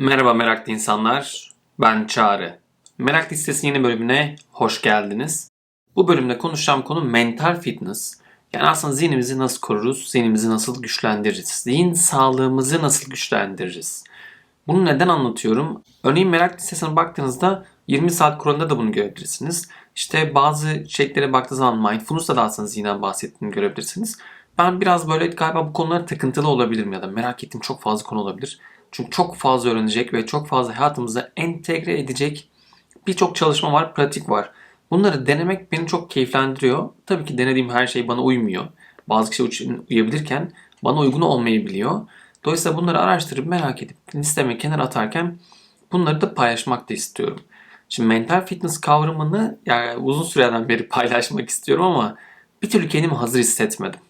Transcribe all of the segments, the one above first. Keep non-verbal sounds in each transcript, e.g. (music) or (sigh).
Merhaba meraklı insanlar, ben Çağrı. Merak Listesi'nin yeni bölümüne hoş geldiniz. Bu bölümde konuşacağım konu mental fitness. Yani aslında zihnimizi nasıl koruruz, zihnimizi nasıl güçlendiririz, zihin sağlığımızı nasıl güçlendiririz. Bunu neden anlatıyorum? Örneğin merak listesine baktığınızda 20 saat kuralında da bunu görebilirsiniz. İşte bazı şeylere baktığınız zaman mindfulness'ta da aslında zihnen bahsettiğini görebilirsiniz. Ben biraz böyle galiba bu konulara takıntılı olabilirim ya da merak ettiğim çok fazla konu olabilir. Çünkü çok fazla öğrenecek ve çok fazla hayatımıza entegre edecek birçok çalışma var, pratik var. Bunları denemek beni çok keyiflendiriyor. Tabii ki denediğim her şey bana uymuyor. Bazı kişi uyabilirken bana uygun olmayabiliyor. Dolayısıyla bunları araştırıp merak edip listeme kenara atarken bunları da paylaşmak da istiyorum. Şimdi mental fitness kavramını yani uzun süreden beri (laughs) paylaşmak istiyorum ama bir türlü kendimi hazır hissetmedim.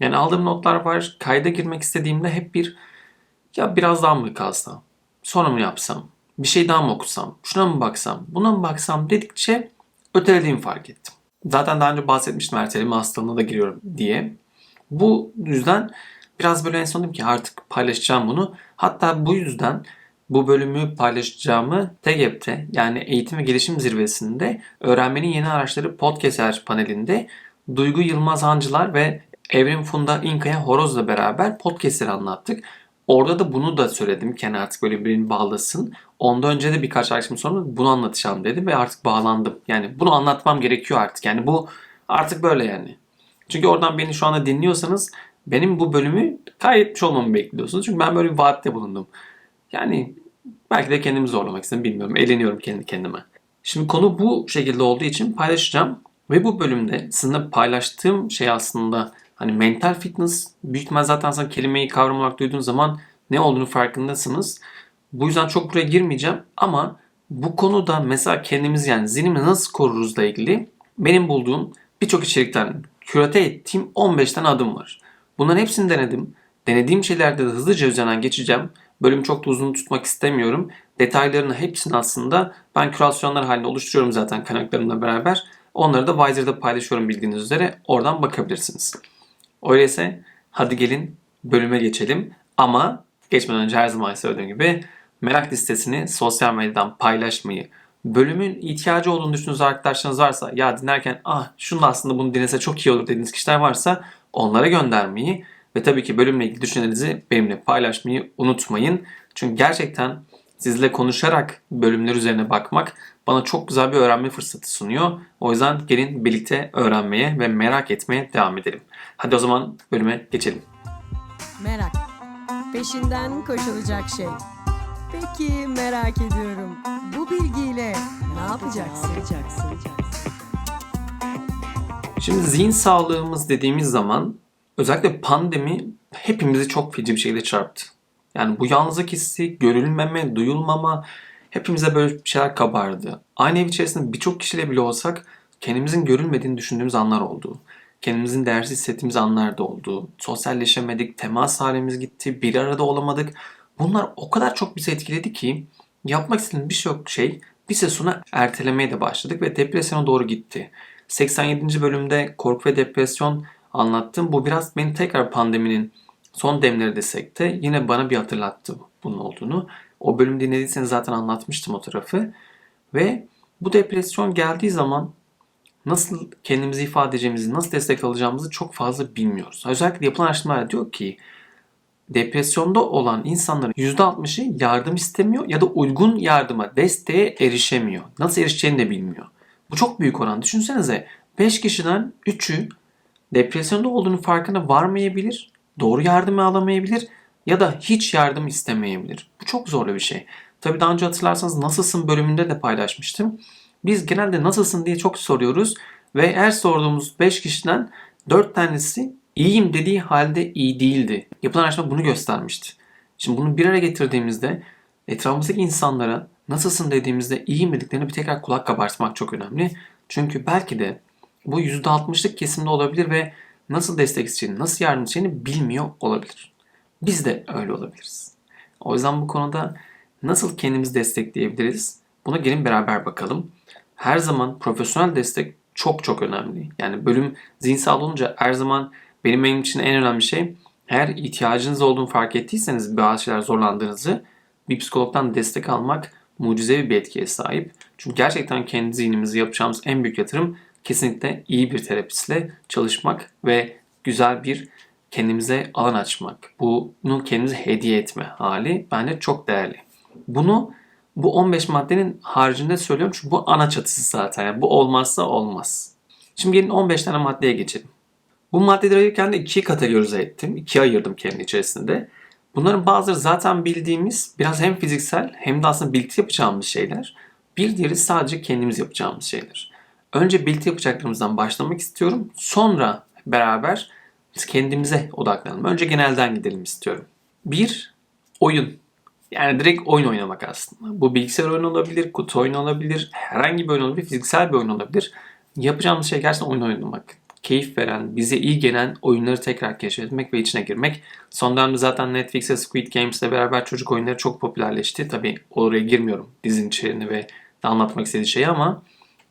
Yani aldığım notlar var. Kayda girmek istediğimde hep bir ya biraz daha mı kalsam? Sonra mı yapsam? Bir şey daha mı okusam? Şuna mı baksam? Buna mı baksam dedikçe ötelediğimi fark ettim. Zaten daha önce bahsetmiştim erteleme hastalığına da giriyorum diye. Bu yüzden biraz böyle en son dedim ki artık paylaşacağım bunu. Hatta bu yüzden bu bölümü paylaşacağımı TEGEP'te yani Eğitim ve Gelişim Zirvesi'nde Öğrenmenin Yeni Araçları Podcaster panelinde Duygu Yılmaz Hancılar ve Evrim Funda İnkaya Horoz'la beraber podcastleri anlattık. Orada da bunu da söyledim. Kendi artık böyle birini bağlasın. Ondan önce de birkaç arkadaşım sonra bunu anlatacağım dedi ve artık bağlandım. Yani bunu anlatmam gerekiyor artık. Yani bu artık böyle yani. Çünkü oradan beni şu anda dinliyorsanız benim bu bölümü kaydetmiş olmamı bekliyorsunuz. Çünkü ben böyle bir vaatte bulundum. Yani belki de kendimi zorlamak istedim bilmiyorum. Eğleniyorum kendi kendime. Şimdi konu bu şekilde olduğu için paylaşacağım. Ve bu bölümde sizinle paylaştığım şey aslında Hani mental fitness büyük ihtimal zaten sen kelimeyi kavram olarak duyduğun zaman ne olduğunu farkındasınız. Bu yüzden çok buraya girmeyeceğim ama bu konuda mesela kendimiz yani zihnimizi nasıl koruruzla ilgili benim bulduğum birçok içerikten kürate ettiğim 15 tane adım var. Bunların hepsini denedim. Denediğim şeylerde de hızlıca üzerinden geçeceğim. Bölüm çok da uzun tutmak istemiyorum. Detaylarını hepsini aslında ben kürasyonlar halinde oluşturuyorum zaten kaynaklarımla beraber. Onları da Wiser'da paylaşıyorum bildiğiniz üzere. Oradan bakabilirsiniz. Öyleyse hadi gelin bölüme geçelim. Ama geçmeden önce her zaman söylediğim gibi merak listesini sosyal medyadan paylaşmayı, bölümün ihtiyacı olduğunu düşündüğünüz arkadaşlarınız varsa ya dinlerken ah şunu da aslında bunu dinlese çok iyi olur dediğiniz kişiler varsa onlara göndermeyi ve tabii ki bölümle ilgili düşüncelerinizi benimle paylaşmayı unutmayın. Çünkü gerçekten sizle konuşarak bölümler üzerine bakmak bana çok güzel bir öğrenme fırsatı sunuyor. O yüzden gelin birlikte öğrenmeye ve merak etmeye devam edelim. Hadi o zaman bölüme geçelim. Merak. Peşinden koşulacak şey. Peki merak ediyorum. Bu bilgiyle ne yapacaksın? Şimdi zihin sağlığımız dediğimiz zaman özellikle pandemi hepimizi çok feci bir şekilde çarptı. Yani bu yalnızlık hissi, görülmeme, duyulmama hepimize böyle şeyler kabardı. Aynı ev içerisinde birçok kişiyle bile olsak kendimizin görülmediğini düşündüğümüz anlar oldu. Kendimizin değersiz hissettiğimiz anlar da oldu. Sosyalleşemedik, temas halimiz gitti, bir arada olamadık. Bunlar o kadar çok bizi etkiledi ki yapmak istediğimiz birçok şey bir süre sonra ertelemeye de başladık ve depresyona doğru gitti. 87. bölümde korku ve depresyon anlattım. Bu biraz beni tekrar pandeminin son demleri desek de yine bana bir hatırlattı bunun olduğunu. O bölüm dinlediyseniz zaten anlatmıştım o tarafı. Ve bu depresyon geldiği zaman nasıl kendimizi ifade edeceğimizi, nasıl destek alacağımızı çok fazla bilmiyoruz. Özellikle yapılan araştırmalar diyor ki depresyonda olan insanların %60'ı yardım istemiyor ya da uygun yardıma, desteğe erişemiyor. Nasıl erişeceğini de bilmiyor. Bu çok büyük oran. Düşünsenize 5 kişiden 3'ü depresyonda olduğunu farkına varmayabilir, doğru yardımı alamayabilir ya da hiç yardım istemeyebilir. Bu çok zorlu bir şey. Tabii daha önce hatırlarsanız nasılsın bölümünde de paylaşmıştım. Biz genelde nasılsın diye çok soruyoruz ve her sorduğumuz 5 kişiden 4 tanesi iyiyim dediği halde iyi değildi. Yapılan araştırma bunu göstermişti. Şimdi bunu bir araya getirdiğimizde etrafımızdaki insanlara nasılsın dediğimizde iyi dediklerini bir tekrar kulak kabartmak çok önemli. Çünkü belki de bu %60'lık kesimde olabilir ve nasıl destek isteyeceğini, nasıl yardım edeceğini bilmiyor olabilir. Biz de öyle olabiliriz. O yüzden bu konuda nasıl kendimizi destekleyebiliriz? Buna gelin beraber bakalım. Her zaman profesyonel destek çok çok önemli. Yani bölüm zihinsel olunca her zaman benim benim için en önemli şey eğer ihtiyacınız olduğunu fark ettiyseniz bazı şeyler zorlandığınızı bir psikologdan destek almak mucizevi bir etkiye sahip. Çünkü gerçekten kendi zihnimizi yapacağımız en büyük yatırım kesinlikle iyi bir terapistle çalışmak ve güzel bir kendimize alan açmak. Bunu kendimize hediye etme hali bence çok değerli. Bunu bu 15 maddenin haricinde söylüyorum çünkü bu ana çatısı zaten. Yani bu olmazsa olmaz. Şimdi gelin 15 tane maddeye geçelim. Bu maddeleri ayırırken de ikiye kategorize ettim. İkiye ayırdım kendi içerisinde. Bunların bazıları zaten bildiğimiz biraz hem fiziksel hem de aslında birlikte yapacağımız şeyler. Bir diğeri sadece kendimiz yapacağımız şeyler. Önce birlikte yapacaklarımızdan başlamak istiyorum. Sonra beraber kendimize odaklanalım. Önce genelden gidelim istiyorum. Bir, oyun. Yani direkt oyun oynamak aslında. Bu bilgisayar oyunu olabilir, kutu oyunu olabilir, herhangi bir oyun olabilir, fiziksel bir oyun olabilir. Yapacağımız şey gerçekten oyun oynamak. Keyif veren, bize iyi gelen oyunları tekrar keşfetmek ve içine girmek. Son dönemde zaten Netflix'e Squid Games'le beraber çocuk oyunları çok popülerleşti. Tabii oraya girmiyorum dizinin içeriğini ve anlatmak istediği şeyi ama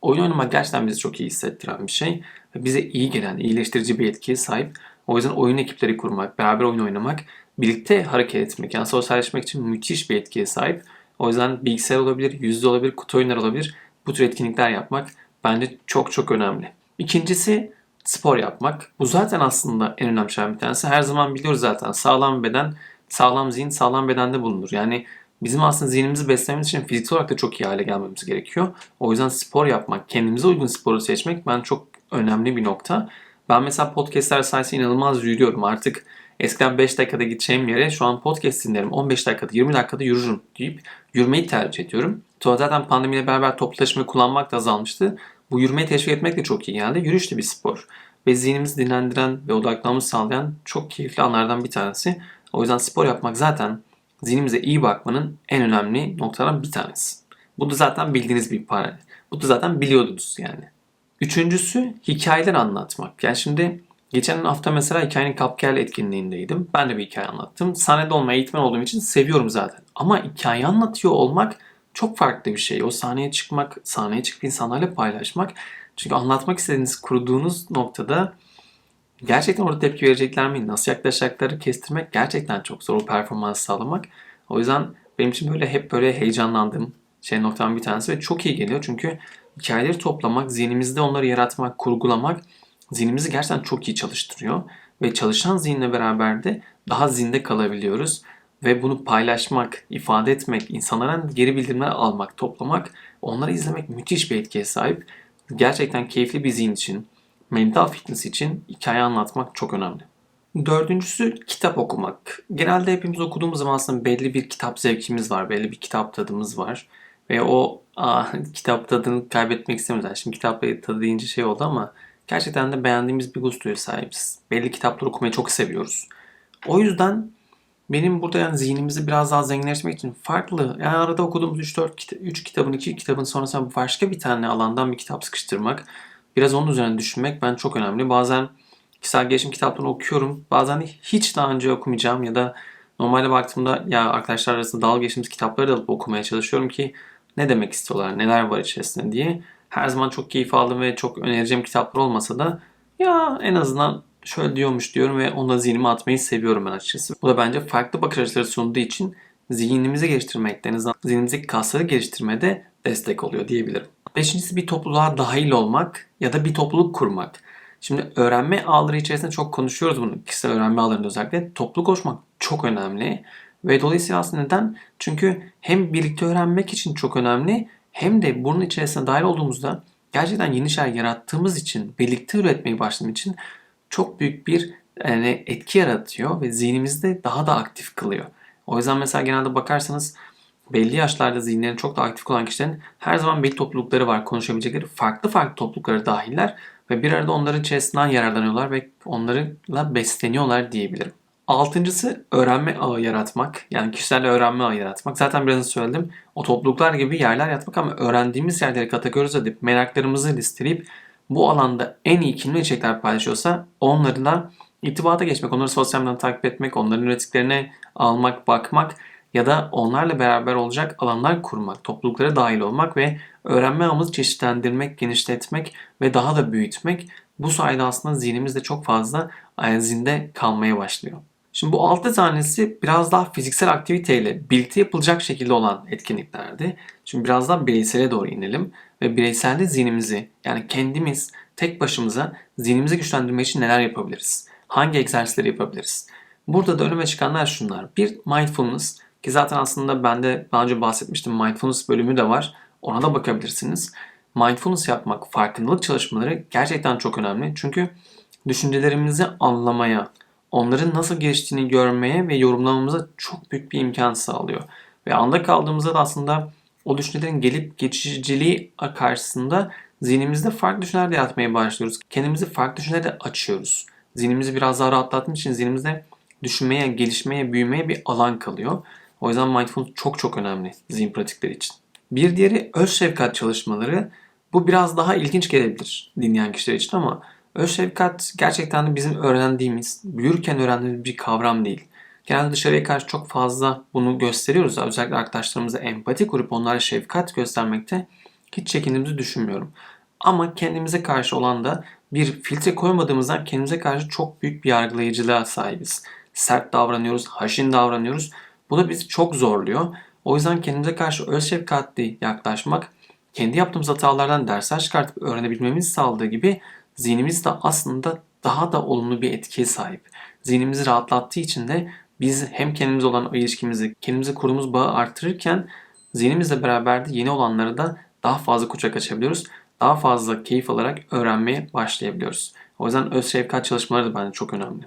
oyun oynamak gerçekten bizi çok iyi hissettiren bir şey. Bize iyi gelen, iyileştirici bir etkiye sahip. O yüzden oyun ekipleri kurmak, beraber oyun oynamak, birlikte hareket etmek, yani sosyalleşmek için müthiş bir etkiye sahip. O yüzden bilgisayar olabilir, yüzde olabilir, kutu oyunları olabilir. Bu tür etkinlikler yapmak bence çok çok önemli. İkincisi spor yapmak. Bu zaten aslında en önemli şeylerden bir tanesi. Her zaman biliyoruz zaten sağlam beden, sağlam zihin sağlam bedende bulunur. Yani bizim aslında zihnimizi beslememiz için fiziksel olarak da çok iyi hale gelmemiz gerekiyor. O yüzden spor yapmak, kendimize uygun sporu seçmek ben çok önemli bir nokta. Ben mesela podcastler sayesinde inanılmaz yürüyorum. Artık eskiden 5 dakikada gideceğim yere şu an podcast dinlerim. 15 dakikada 20 dakikada yürürüm deyip yürümeyi tercih ediyorum. Sonra zaten pandemiyle beraber toplu taşımayı kullanmak da azalmıştı. Bu yürümeyi teşvik etmek de çok iyi geldi. Yürüyüş de bir spor. Ve zihnimizi dinlendiren ve odaklanmamızı sağlayan çok keyifli anlardan bir tanesi. O yüzden spor yapmak zaten zihnimize iyi bakmanın en önemli noktalardan bir tanesi. Bu da zaten bildiğiniz bir para. Bu da zaten biliyordunuz yani. Üçüncüsü hikayeler anlatmak. Yani şimdi geçen hafta mesela hikayenin Kapkel etkinliğindeydim. Ben de bir hikaye anlattım. Sahnede olmayı eğitmen olduğum için seviyorum zaten. Ama hikaye anlatıyor olmak çok farklı bir şey. O sahneye çıkmak, sahneye çıkıp insanlarla paylaşmak. Çünkü anlatmak istediğiniz, kurduğunuz noktada gerçekten orada tepki verecekler mi, nasıl yaklaşacakları kestirmek gerçekten çok zor o performans sağlamak. O yüzden benim için böyle hep böyle heyecanlandığım şey noktam bir tanesi ve çok iyi geliyor. Çünkü hikayeleri toplamak, zihnimizde onları yaratmak, kurgulamak zihnimizi gerçekten çok iyi çalıştırıyor. Ve çalışan zihinle beraber de daha zinde kalabiliyoruz. Ve bunu paylaşmak, ifade etmek, insanlardan geri bildirimler almak, toplamak, onları izlemek müthiş bir etkiye sahip. Gerçekten keyifli bir zihin için, mental fitness için hikaye anlatmak çok önemli. Dördüncüsü kitap okumak. Genelde hepimiz okuduğumuz zaman aslında belli bir kitap zevkimiz var, belli bir kitap tadımız var. Ve o aa, kitap tadını kaybetmek istemiyoruz. Şimdi kitap tadı deyince şey oldu ama gerçekten de beğendiğimiz bir gustoya sahibiz. Belli kitapları okumayı çok seviyoruz. O yüzden benim burada yani zihnimizi biraz daha zenginleştirmek için farklı yani arada okuduğumuz 3-4 kita- 3 kitabın 2 kitabın sonrasında başka bir tane alandan bir kitap sıkıştırmak biraz onun üzerine düşünmek ben çok önemli. Bazen kişisel gelişim kitaplarını okuyorum. Bazen hiç daha önce okumayacağım ya da normalde baktığımda ya arkadaşlar arasında dalga geçtiğimiz kitapları da alıp okumaya çalışıyorum ki ne demek istiyorlar, neler var içerisinde diye. Her zaman çok keyif aldım ve çok önereceğim kitaplar olmasa da ya en azından şöyle diyormuş diyorum ve onu da zihnime atmayı seviyorum ben açıkçası. Bu da bence farklı bakış açıları sunduğu için zihnimizi geliştirmekte, en azından zihnimizdeki kasları geliştirmede destek oluyor diyebilirim. Beşincisi bir topluluğa dahil olmak ya da bir topluluk kurmak. Şimdi öğrenme ağları içerisinde çok konuşuyoruz bunu. Kişisel öğrenme ağlarında özellikle. Topluluk oluşmak çok önemli. Ve dolayısıyla aslında neden? Çünkü hem birlikte öğrenmek için çok önemli hem de bunun içerisine dahil olduğumuzda gerçekten yeni şeyler yarattığımız için, birlikte üretmeye başladığımız için çok büyük bir yani etki yaratıyor ve zihnimizi de daha da aktif kılıyor. O yüzden mesela genelde bakarsanız belli yaşlarda zihinlerin çok da aktif olan kişilerin her zaman belli toplulukları var. Konuşabilecekleri farklı farklı topluluklara dahiller ve bir arada onların içerisinden yararlanıyorlar ve onlarla besleniyorlar diyebilirim. Altıncısı öğrenme ağı yaratmak. Yani kişilerle öğrenme ağı yaratmak. Zaten biraz söyledim. O topluluklar gibi yerler yaratmak ama öğrendiğimiz yerleri kategorize edip meraklarımızı listeleyip bu alanda en iyi kimle içerikler paylaşıyorsa onlarla irtibata geçmek, onları sosyal medyadan takip etmek, onların ürettiklerine almak, bakmak ya da onlarla beraber olacak alanlar kurmak, topluluklara dahil olmak ve öğrenme ağımızı çeşitlendirmek, genişletmek ve daha da büyütmek bu sayede aslında zihnimiz de çok fazla zinde kalmaya başlıyor. Şimdi bu 6 tanesi biraz daha fiziksel aktiviteyle birlikte yapılacak şekilde olan etkinliklerdi. Şimdi biraz daha bireysele doğru inelim ve bireyselde zihnimizi yani kendimiz tek başımıza zihnimizi güçlendirmek için neler yapabiliriz? Hangi egzersizleri yapabiliriz? Burada da önüme çıkanlar şunlar. Bir mindfulness ki zaten aslında bende daha önce bahsetmiştim mindfulness bölümü de var. Ona da bakabilirsiniz. Mindfulness yapmak, farkındalık çalışmaları gerçekten çok önemli. Çünkü düşüncelerimizi anlamaya, onların nasıl geliştiğini görmeye ve yorumlamamıza çok büyük bir imkan sağlıyor. Ve anda kaldığımızda da aslında o düşüncelerin gelip geçiciliği karşısında zihnimizde farklı düşünceler de yaratmaya başlıyoruz. Kendimizi farklı düşüncelere açıyoruz. Zihnimizi biraz daha rahatlattığımız için zihnimizde düşünmeye, gelişmeye, büyümeye bir alan kalıyor. O yüzden mindfulness çok çok önemli zihin pratikleri için. Bir diğeri öz şefkat çalışmaları. Bu biraz daha ilginç gelebilir dinleyen kişiler için ama öz şefkat gerçekten de bizim öğrendiğimiz, büyürken öğrendiğimiz bir kavram değil. Genelde dışarıya karşı çok fazla bunu gösteriyoruz. Özellikle arkadaşlarımıza empati kurup onlara şefkat göstermekte hiç çekindiğimizi düşünmüyorum. Ama kendimize karşı olan da bir filtre koymadığımızdan kendimize karşı çok büyük bir yargılayıcılığa sahibiz. Sert davranıyoruz, haşin davranıyoruz. Bu da bizi çok zorluyor. O yüzden kendimize karşı öz şefkatli yaklaşmak, kendi yaptığımız hatalardan dersler çıkartıp öğrenebilmemizi sağladığı gibi zihnimiz de aslında daha da olumlu bir etkiye sahip. Zihnimizi rahatlattığı için de biz hem kendimiz olan ilişkimizi, kendimize kurduğumuz bağı arttırırken zihnimizle beraber de yeni olanları da daha fazla kucak açabiliyoruz. Daha fazla keyif alarak öğrenmeye başlayabiliyoruz. O yüzden öz şefkat çalışmaları da bence çok önemli.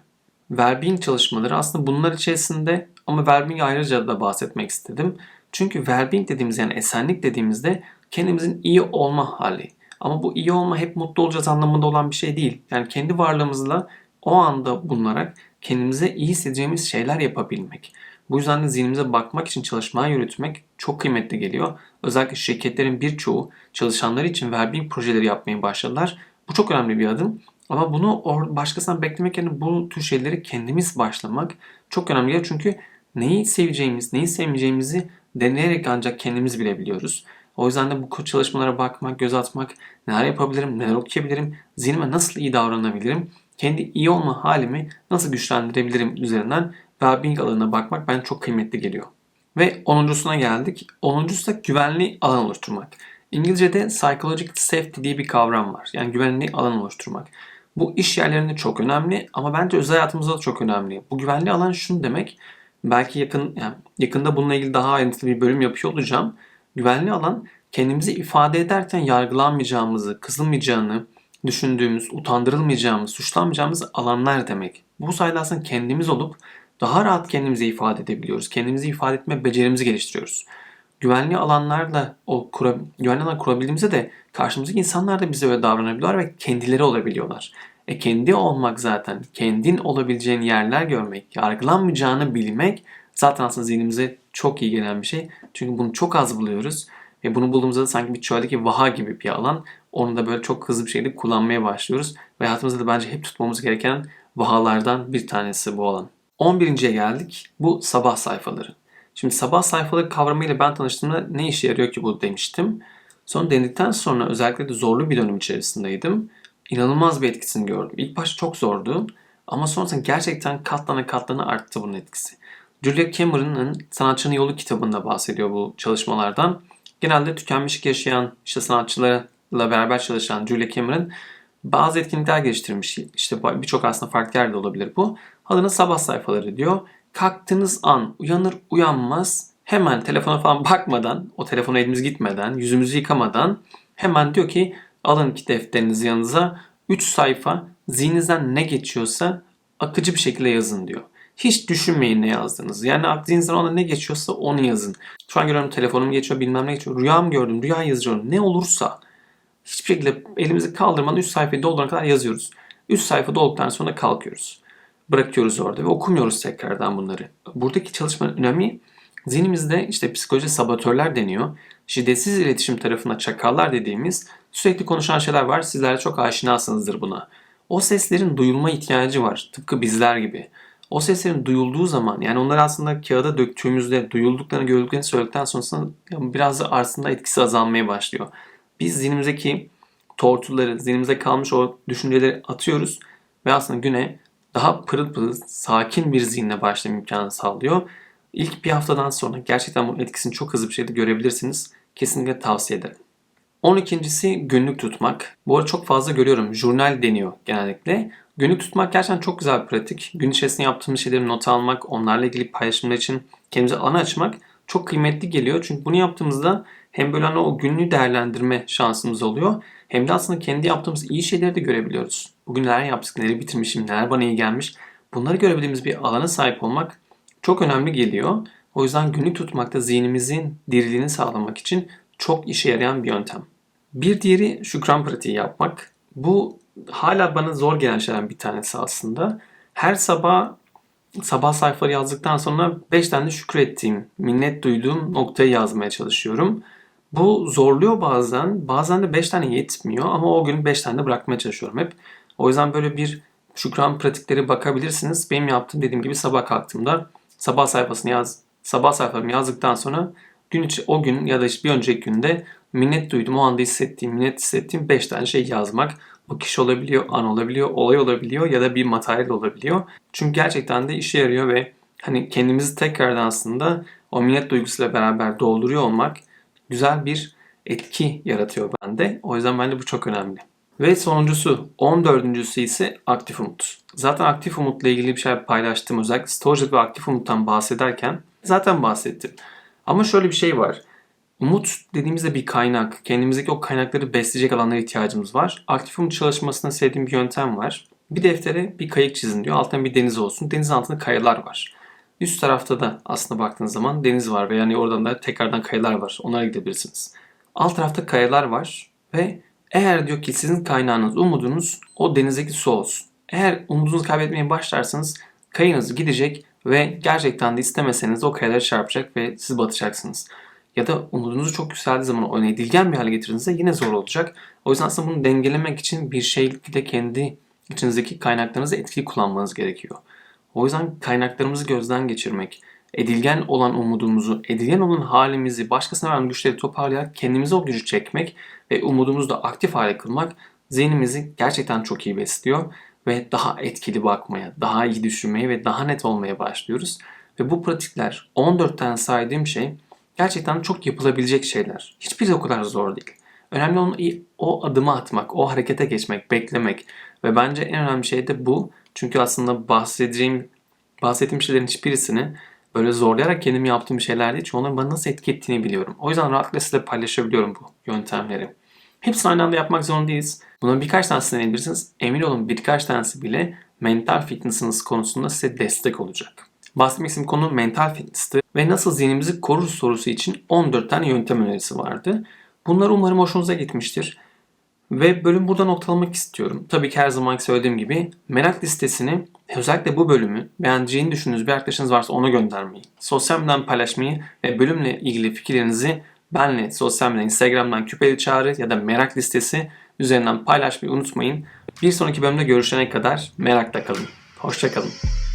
Wellbeing çalışmaları aslında bunlar içerisinde ama Wellbeing ayrıca da bahsetmek istedim. Çünkü Wellbeing dediğimiz yani esenlik dediğimizde kendimizin iyi olma hali. Ama bu iyi olma hep mutlu olacağız anlamında olan bir şey değil. Yani kendi varlığımızla o anda bulunarak kendimize iyi hissedeceğimiz şeyler yapabilmek. Bu yüzden de zihnimize bakmak için çalışmalar yürütmek çok kıymetli geliyor. Özellikle şirketlerin birçoğu çalışanlar için wellbeing projeleri yapmaya başladılar. Bu çok önemli bir adım. Ama bunu başkasından beklemek yerine bu tür şeyleri kendimiz başlamak çok önemli. Çünkü neyi seveceğimiz, neyi sevmeyeceğimizi deneyerek ancak kendimiz bilebiliyoruz. O yüzden de bu çalışmalara bakmak, göz atmak, neler yapabilirim, neler okuyabilirim, zihnime nasıl iyi davranabilirim, kendi iyi olma halimi nasıl güçlendirebilirim üzerinden well-being alanına bakmak ben çok kıymetli geliyor. Ve onuncusuna geldik. Onuncusu da güvenli alan oluşturmak. İngilizce'de psychological safety diye bir kavram var. Yani güvenli alan oluşturmak. Bu iş yerlerinde çok önemli ama bence özel hayatımızda da çok önemli. Bu güvenli alan şunu demek. Belki yakın yani yakında bununla ilgili daha ayrıntılı bir bölüm yapıyor olacağım. Güvenli alan kendimizi ifade ederken yargılanmayacağımızı, kızılmayacağını düşündüğümüz, utandırılmayacağımız, suçlanmayacağımız alanlar demek. Bu sayede aslında kendimiz olup daha rahat kendimizi ifade edebiliyoruz. Kendimizi ifade etme becerimizi geliştiriyoruz. Güvenli alanlarla o kura, güvenli alan kurabildiğimizde de karşımızdaki insanlar da bize öyle davranabiliyorlar ve kendileri olabiliyorlar. E kendi olmak zaten, kendin olabileceğin yerler görmek, yargılanmayacağını bilmek zaten aslında zihnimize çok iyi gelen bir şey. Çünkü bunu çok az buluyoruz. Ve bunu bulduğumuzda da sanki bir çöldeki vaha gibi bir alan. Onu da böyle çok hızlı bir şekilde kullanmaya başlıyoruz. Ve hayatımızda da bence hep tutmamız gereken vahalardan bir tanesi bu alan. 11.ye geldik. Bu sabah sayfaları. Şimdi sabah sayfaları kavramıyla ben tanıştığımda ne işe yarıyor ki bu demiştim. Sonra denedikten sonra özellikle de zorlu bir dönem içerisindeydim. İnanılmaz bir etkisini gördüm. İlk başta çok zordu ama sonrasında gerçekten katlana katlana arttı bunun etkisi. Julia Cameron'ın Sanatçının Yolu kitabında bahsediyor bu çalışmalardan. Genelde tükenmişlik yaşayan işte sanatçılarla beraber çalışan Julia Cameron bazı etkinlikler geliştirmiş. İşte birçok aslında farklı yerde olabilir bu. Adına sabah sayfaları diyor. Kalktığınız an uyanır uyanmaz hemen telefona falan bakmadan, o telefona elimiz gitmeden, yüzümüzü yıkamadan hemen diyor ki alın ki defterinizi yanınıza 3 sayfa zihninizden ne geçiyorsa akıcı bir şekilde yazın diyor. Hiç düşünmeyin ne yazdığınızı. Yani aklınızdan ona ne geçiyorsa onu yazın. Şu an görüyorum telefonum geçiyor bilmem ne geçiyor. Rüyam gördüm rüya yazıyorum. Ne olursa hiçbir şekilde elimizi kaldırmadan 3 sayfayı doldurana kadar yazıyoruz. 3 sayfa dolduktan sonra kalkıyoruz. Bırakıyoruz orada ve okumuyoruz tekrardan bunları. Buradaki çalışmanın önemi zihnimizde işte psikoloji sabatörler deniyor. Şiddetsiz iletişim tarafına çakallar dediğimiz sürekli konuşan şeyler var. Sizler çok aşinasınızdır buna. O seslerin duyulma ihtiyacı var. Tıpkı bizler gibi. O seslerin duyulduğu zaman yani onları aslında kağıda döktüğümüzde duyulduklarını gördüklerini söyledikten sonrasında biraz da aslında etkisi azalmaya başlıyor. Biz zihnimizdeki tortuları, zihnimize kalmış o düşünceleri atıyoruz ve aslında güne daha pırıl pırıl, sakin bir zihinle başlama imkanı sağlıyor. İlk bir haftadan sonra gerçekten bunun etkisini çok hızlı bir şekilde görebilirsiniz. Kesinlikle tavsiye ederim. 12.si günlük tutmak. Bu arada çok fazla görüyorum. Jurnal deniyor genellikle. Günlük tutmak gerçekten çok güzel bir pratik. Gün içerisinde yaptığımız şeyleri not almak, onlarla ilgili paylaşımlar için kendimize alan açmak çok kıymetli geliyor. Çünkü bunu yaptığımızda hem böyle hani o günlüğü değerlendirme şansımız oluyor. Hem de aslında kendi yaptığımız iyi şeyleri de görebiliyoruz. Bugün neler yaptık, neleri bitirmişim, neler bana iyi gelmiş. Bunları görebildiğimiz bir alana sahip olmak çok önemli geliyor. O yüzden günlük tutmakta zihnimizin diriliğini sağlamak için çok işe yarayan bir yöntem. Bir diğeri şükran pratiği yapmak. Bu hala bana zor gelen şeylerden bir tanesi aslında. Her sabah sabah sayfaları yazdıktan sonra 5 tane şükrettiğim, minnet duyduğum noktayı yazmaya çalışıyorum. Bu zorluyor bazen. Bazen de 5 tane yetmiyor ama o gün 5 tane de bırakmaya çalışıyorum hep. O yüzden böyle bir şükran pratikleri bakabilirsiniz. Benim yaptığım dediğim gibi sabah kalktığımda sabah sayfasını yaz, sabah sayfalarımı yazdıktan sonra gün içi o gün ya da işte bir önceki günde minnet duydum, o anda hissettiğim, minnet hissettiğim 5 tane şey yazmak. Bu kişi olabiliyor, an olabiliyor, olay olabiliyor ya da bir materyal olabiliyor. Çünkü gerçekten de işe yarıyor ve hani kendimizi tekrardan aslında o minnet duygusuyla beraber dolduruyor olmak güzel bir etki yaratıyor bende. O yüzden bence bu çok önemli. Ve sonuncusu, 14.sü ise aktif umut. Zaten aktif umutla ilgili bir şeyler paylaştım. Özellikle Storytel ve aktif umuttan bahsederken zaten bahsettim. Ama şöyle bir şey var. Umut dediğimizde bir kaynak. Kendimizdeki o kaynakları besleyecek alanlara ihtiyacımız var. Aktif umut çalışmasında sevdiğim bir yöntem var. Bir deftere bir kayık çizin diyor. Altına bir deniz olsun. Denizin altında kayalar var. Üst tarafta da aslında baktığınız zaman deniz var ve yani oradan da tekrardan kayalar var. Onlara gidebilirsiniz. Alt tarafta kayalar var ve eğer diyor ki sizin kaynağınız, umudunuz o denizdeki su olsun. Eğer umudunuzu kaybetmeye başlarsanız kayınız gidecek ve gerçekten de istemeseniz o kayalara çarpacak ve siz batacaksınız. Ya da umudunuzu çok yükseldiği zaman onu edilgen bir hale getirdiğinizde yine zor olacak. O yüzden aslında bunu dengelemek için bir şekilde kendi içinizdeki kaynaklarınızı etkili kullanmanız gerekiyor. O yüzden kaynaklarımızı gözden geçirmek, edilgen olan umudumuzu, edilgen olan halimizi, başkasına veren güçleri toparlayarak kendimize o gücü çekmek ve umudumuzu da aktif hale kılmak zihnimizi gerçekten çok iyi besliyor ve daha etkili bakmaya, daha iyi düşünmeye ve daha net olmaya başlıyoruz. Ve bu pratikler 14 tane saydığım şey gerçekten çok yapılabilecek şeyler. Hiçbiri o kadar zor değil. Önemli olan o adımı atmak, o harekete geçmek, beklemek ve bence en önemli şey de bu. Çünkü aslında bahsedeceğim, bahsettiğim şeylerin hiçbirisini böyle zorlayarak kendim yaptığım şeyler değil. Çünkü onların bana nasıl etki ettiğini biliyorum. O yüzden rahatlıkla size paylaşabiliyorum bu yöntemleri. Hepsini aynı anda yapmak zorundayız. Buna birkaç tanesini deneyebilirsiniz. Emin olun birkaç tanesi bile mental fitness'ınız konusunda size destek olacak. Bahsetmek istediğim konu mental fitness'tı ve nasıl zihnimizi korur sorusu için 14 tane yöntem önerisi vardı. Bunlar umarım hoşunuza gitmiştir. Ve bölüm burada noktalamak istiyorum. Tabii ki her zamanki söylediğim gibi merak listesini özellikle bu bölümü beğeneceğini düşündüğünüz bir arkadaşınız varsa ona göndermeyi, sosyal medyadan paylaşmayı ve bölümle ilgili fikirlerinizi benle sosyal medyadan Instagram'dan küpeli çağrı ya da merak listesi üzerinden paylaşmayı unutmayın. Bir sonraki bölümde görüşene kadar merakla kalın. Hoşçakalın.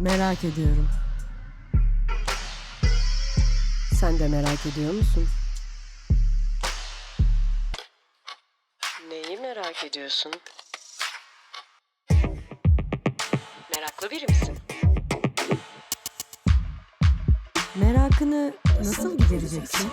Merak ediyorum. Sen de merak ediyor musun? Neyi merak ediyorsun? Meraklı biri misin? Merakını nasıl gidereceksin?